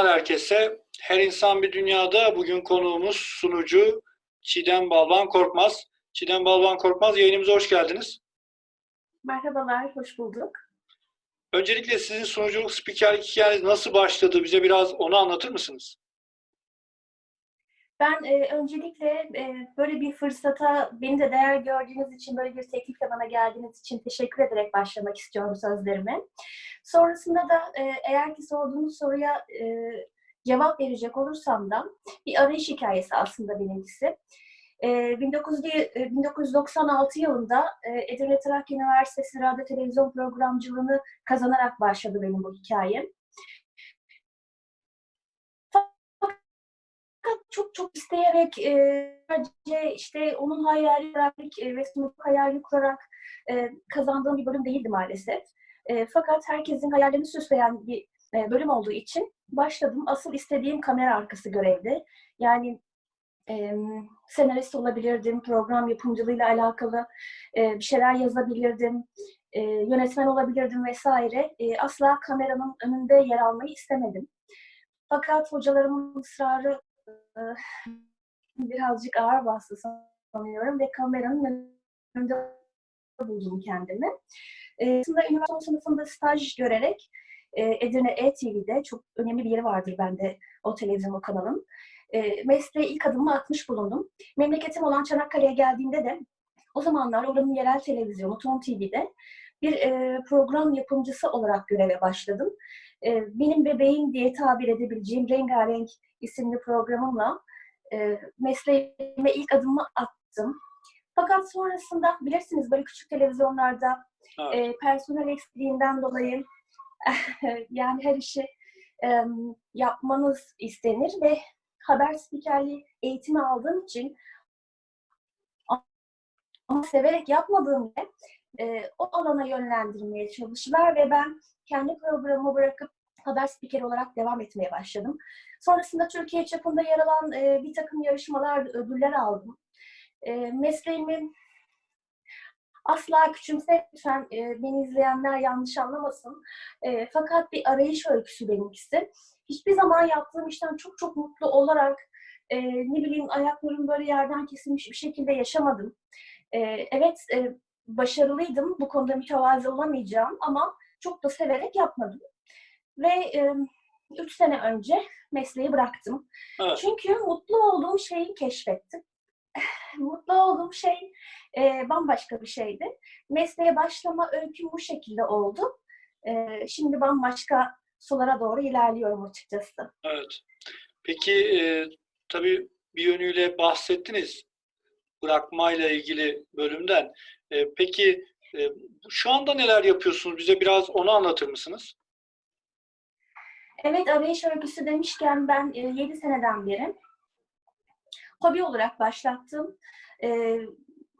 selamlar herkese. Her insan bir dünyada bugün konuğumuz sunucu Çiğdem Balban Korkmaz. Çiğdem Balban Korkmaz yayınımıza hoş geldiniz. Merhabalar, hoş bulduk. Öncelikle sizin sunuculuk, spikerlik hikayeniz nasıl başladı? Bize biraz onu anlatır mısınız? Ben e, öncelikle e, böyle bir fırsata beni de değer gördüğünüz için, böyle bir teklifle bana geldiğiniz için teşekkür ederek başlamak istiyorum sözlerime. Sonrasında da e, eğer ki sorduğunuz soruya e, cevap verecek olursam da bir arayış hikayesi aslında benimkisi. E, 1900, e, 1996 yılında e, Edirne Trakya Üniversitesi radyo televizyon programcılığını kazanarak başladı benim bu hikayem. Çok çok isteyerek e, sadece işte onun hayali ve sınıf hayali kurarak e, kazandığım bir bölüm değildi maalesef. E, fakat herkesin hayallerini süsleyen bir bölüm olduğu için başladım. Asıl istediğim kamera arkası görevdi. Yani senarist olabilirdim, program yapımcılığıyla alakalı bir şeyler yazabilirdim, yönetmen olabilirdim vesaire. Asla kameranın önünde yer almayı istemedim. Fakat hocalarımın ısrarı birazcık ağır bastı sanıyorum ve kameranın önünde buldum kendimi. E, aslında üniversite sınıfında staj görerek Edirne E-TV'de çok önemli bir yeri vardır bende o televizyon kanalın. E, mesleğe ilk adımımı atmış bulundum. Memleketim olan Çanakkale'ye geldiğimde de o zamanlar oranın yerel televizyonu Ton TV'de bir program yapımcısı olarak göreve başladım. E, benim bebeğim diye tabir edebileceğim Rengarenk isimli programımla e, mesleğime ilk adımımı attım. Fakat sonrasında bilirsiniz böyle küçük televizyonlarda evet. e, personel eksikliğinden dolayı yani her işi e, yapmanız istenir ve haber spikerliği eğitimi aldığım için ama severek yapmadığım için e, o alana yönlendirmeye çalıştılar ve ben kendi programımı bırakıp haber spikeri olarak devam etmeye başladım. Sonrasında Türkiye çapında yer alan e, bir takım yarışmalar, ödüller aldım. E, mesleğimi asla küçümse lütfen e, beni izleyenler yanlış anlamasın. E, fakat bir arayış öyküsü benimkisi. Hiçbir zaman yaptığım işten çok çok mutlu olarak e, ne bileyim ayaklarım böyle yerden kesilmiş bir şekilde yaşamadım. E, evet e, başarılıydım. Bu konuda mütevazı olamayacağım ama çok da severek yapmadım. Ve e, üç sene önce mesleği bıraktım. Evet. Çünkü mutlu olduğum şeyi keşfettim. mutlu olduğum şey e, bambaşka bir şeydi. Mesleğe başlama öyküm bu şekilde oldu. E, şimdi bambaşka sulara doğru ilerliyorum açıkçası. Evet. Peki e, tabii bir yönüyle bahsettiniz bırakmayla ilgili bölümden. E, peki e, şu anda neler yapıyorsunuz? Bize biraz onu anlatır mısınız? Evet, arayış örgüsü demişken ben e, 7 seneden beri hobi olarak başlattım. E,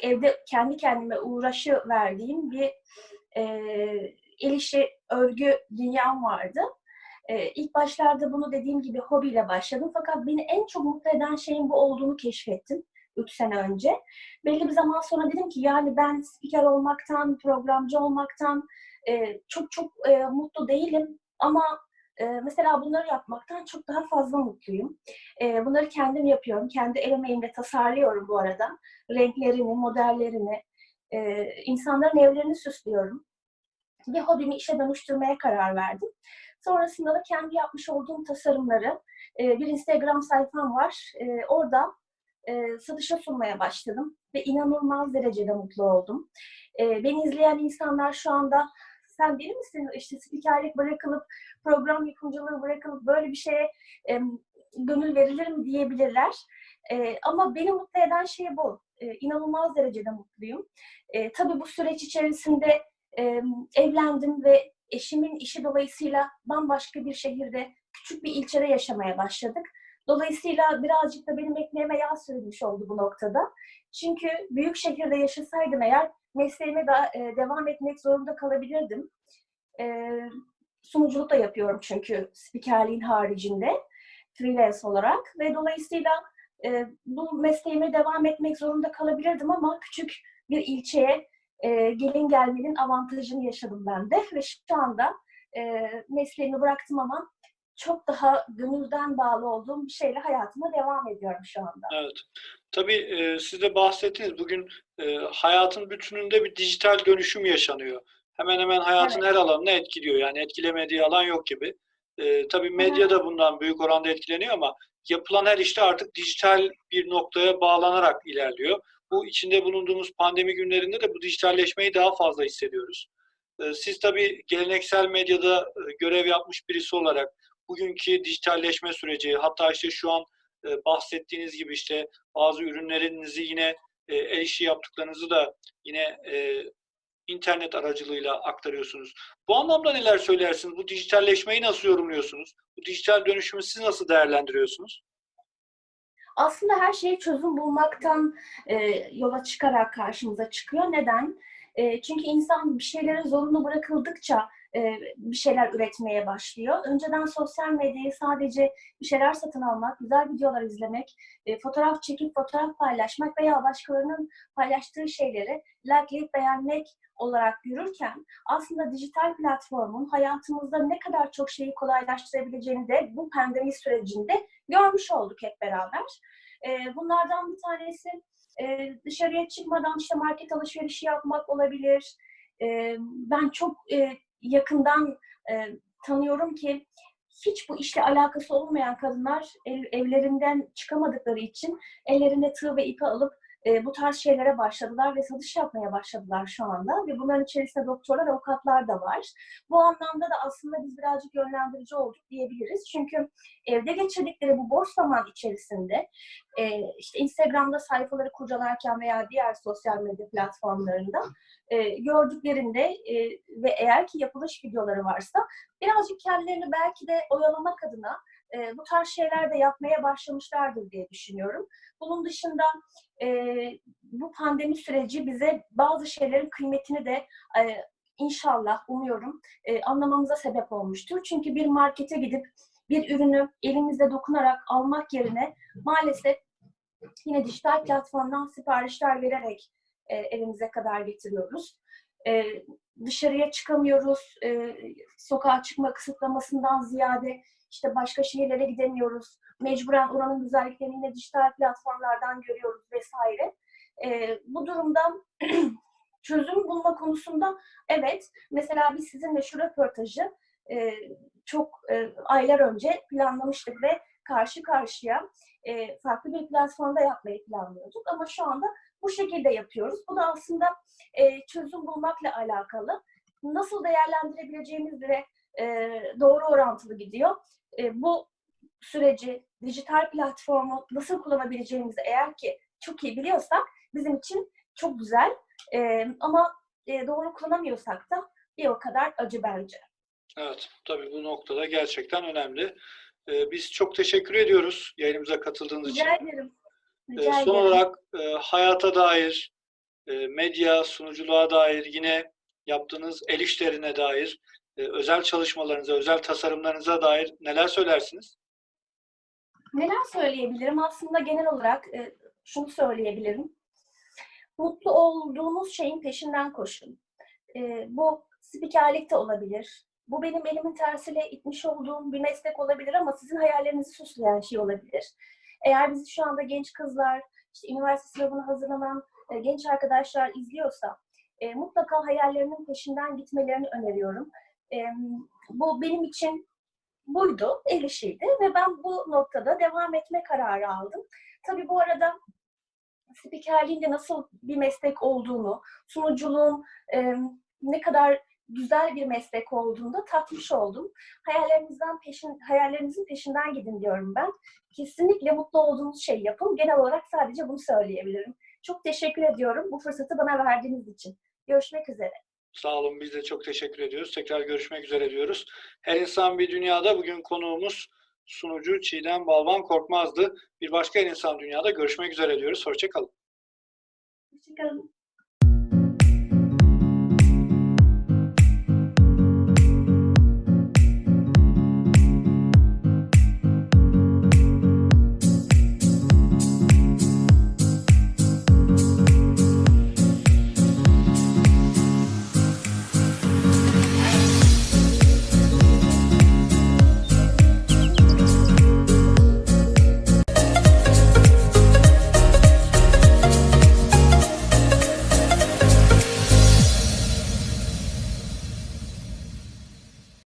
evde kendi kendime uğraşı verdiğim bir e, el işi örgü dünyam vardı. E, ilk başlarda bunu dediğim gibi hobiyle başladım. Fakat beni en çok mutlu eden şeyin bu olduğunu keşfettim. 3 sene önce. Belli bir zaman sonra dedim ki yani ben spiker olmaktan, programcı olmaktan e, çok çok e, mutlu değilim. Ama e, mesela bunları yapmaktan çok daha fazla mutluyum. E, bunları kendim yapıyorum. Kendi el emeğimle tasarlıyorum bu arada. Renklerini, modellerini, e, insanların evlerini süslüyorum. Ve hobimi işe dönüştürmeye karar verdim. Sonrasında da kendi yapmış olduğum tasarımları, e, bir Instagram sayfam var. E, orada e, satışa sunmaya başladım ve inanılmaz derecede mutlu oldum. E, beni izleyen insanlar şu anda sen biri misin işte spikerlik bırakılıp program yapımcılığı bırakılıp böyle bir şeye e, gönül verilir mi diyebilirler. E, ama beni mutlu eden şey bu. E, inanılmaz derecede mutluyum. E, tabii bu süreç içerisinde e, evlendim ve eşimin işi dolayısıyla bambaşka bir şehirde, küçük bir ilçede yaşamaya başladık. Dolayısıyla birazcık da benim ekmeğime yağ sürülmüş oldu bu noktada. Çünkü büyük şehirde yaşasaydım eğer mesleğime de, devam etmek zorunda kalabilirdim. E, sunuculuk da yapıyorum çünkü spikerliğin haricinde freelance olarak ve dolayısıyla e, bu mesleğime devam etmek zorunda kalabilirdim ama küçük bir ilçeye e, gelin gelmenin avantajını yaşadım ben de ve şu anda e, mesleğimi bıraktım ama çok daha gönülden bağlı olduğum bir şeyle hayatıma devam ediyorum şu anda. Evet. Tabii e, siz de bahsettiniz. Bugün e, hayatın bütününde bir dijital dönüşüm yaşanıyor. Hemen hemen hayatın Evet. her alanını etkiliyor. Yani etkilemediği alan yok gibi. E, tabii medya da bundan büyük oranda etkileniyor ama yapılan her işte artık dijital bir noktaya bağlanarak ilerliyor. Bu içinde bulunduğumuz pandemi günlerinde de bu dijitalleşmeyi daha fazla hissediyoruz. E, siz tabii geleneksel medyada e, görev yapmış birisi olarak bugünkü dijitalleşme süreci, hatta işte şu an e, bahsettiğiniz gibi işte bazı ürünlerinizi yine e, el işi yaptıklarınızı da yine e, internet aracılığıyla aktarıyorsunuz. Bu anlamda neler söylersiniz? Bu dijitalleşmeyi nasıl yorumluyorsunuz? Bu dijital dönüşümü siz nasıl değerlendiriyorsunuz? aslında her şeye çözüm bulmaktan e, yola çıkarak karşımıza çıkıyor. Neden? E, çünkü insan bir şeylere zorunlu bırakıldıkça e, bir şeyler üretmeye başlıyor. Önceden sosyal medyayı sadece bir şeyler satın almak, güzel videolar izlemek, e, fotoğraf çekip fotoğraf paylaşmak veya başkalarının paylaştığı şeyleri likeleyip beğenmek olarak yürürken aslında dijital platformun hayatımızda ne kadar çok şeyi kolaylaştırabileceğini de bu pandemi sürecinde görmüş olduk hep beraber. Ee, bunlardan bir tanesi e, dışarıya çıkmadan işte market alışverişi yapmak olabilir. Ben çok e, yakından e, tanıyorum ki hiç bu işle alakası olmayan kadınlar ev- evlerinden çıkamadıkları için ellerinde tığ ve ipi alıp e, bu tarz şeylere başladılar ve satış yapmaya başladılar şu anda. Ve bunların içerisinde doktorlar, avukatlar da var. Bu anlamda da aslında biz birazcık yönlendirici olduk diyebiliriz. Çünkü evde geçirdikleri bu boş zaman içerisinde e, işte Instagram'da sayfaları kurcalarken veya diğer sosyal medya platformlarında e, gördüklerinde e, ve eğer ki yapılış videoları varsa birazcık kendilerini belki de oyalamak adına e, bu tarz şeyler de yapmaya başlamışlardır diye düşünüyorum. Bunun dışında e, bu pandemi süreci bize bazı şeylerin kıymetini de e, inşallah umuyorum e, anlamamıza sebep olmuştur. Çünkü bir markete gidip bir ürünü elimizde dokunarak almak yerine maalesef yine dijital platformdan siparişler vererek e, evimize kadar getiriyoruz. E, dışarıya çıkamıyoruz. E, sokağa çıkma kısıtlamasından ziyade işte başka şehirlere gidemiyoruz. Mecburen oranın güzelliklerini yine dijital platformlardan görüyoruz vesaire. E, bu durumda çözüm bulma konusunda evet mesela biz sizinle şu röportajı e, çok e, aylar önce planlamıştık ve karşı karşıya e, farklı bir platformda yapmayı planlıyorduk ama şu anda bu şekilde yapıyoruz. Bu da aslında e, çözüm bulmakla alakalı. Nasıl değerlendirebileceğimizle e, doğru orantılı gidiyor. E, bu süreci, dijital platformu nasıl kullanabileceğimizi eğer ki çok iyi biliyorsak bizim için çok güzel. E, ama e, doğru kullanamıyorsak da bir o kadar acı bence. Evet, tabii bu noktada gerçekten önemli. E, biz çok teşekkür ediyoruz yayınımıza katıldığınız için. Rica ederim. E, Rica son ederim. olarak e, hayata dair, e, medya, sunuculuğa dair, yine yaptığınız el işlerine dair, özel çalışmalarınıza, özel tasarımlarınıza dair neler söylersiniz? Neler söyleyebilirim? Aslında genel olarak e, şunu söyleyebilirim. Mutlu olduğunuz şeyin peşinden koşun. E, bu spikerlik de olabilir. Bu benim elimin tersiyle itmiş olduğum bir meslek olabilir ama sizin hayallerinizi süsleyen şey olabilir. Eğer bizi şu anda genç kızlar, işte üniversite sınavına hazırlanan e, genç arkadaşlar izliyorsa e, mutlaka hayallerinin peşinden gitmelerini öneriyorum. E, bu benim için buydu, el işiydi ve ben bu noktada devam etme kararı aldım. Tabii bu arada spikerliğin de nasıl bir meslek olduğunu, sunuculuğun e, ne kadar güzel bir meslek olduğunu da tatmış oldum. Hayallerinizden peşin, hayallerinizin peşinden gidin diyorum ben. Kesinlikle mutlu olduğunuz şey yapın. Genel olarak sadece bunu söyleyebilirim. Çok teşekkür ediyorum bu fırsatı bana verdiğiniz için. Görüşmek üzere. Sağ olun, biz de çok teşekkür ediyoruz. Tekrar görüşmek üzere diyoruz. Her insan bir dünyada bugün konuğumuz sunucu Çiğdem Balban Korkmaz'dı. Bir başka Her insan dünyada görüşmek üzere diyoruz. Hoşçakalın. Hoşçakalın.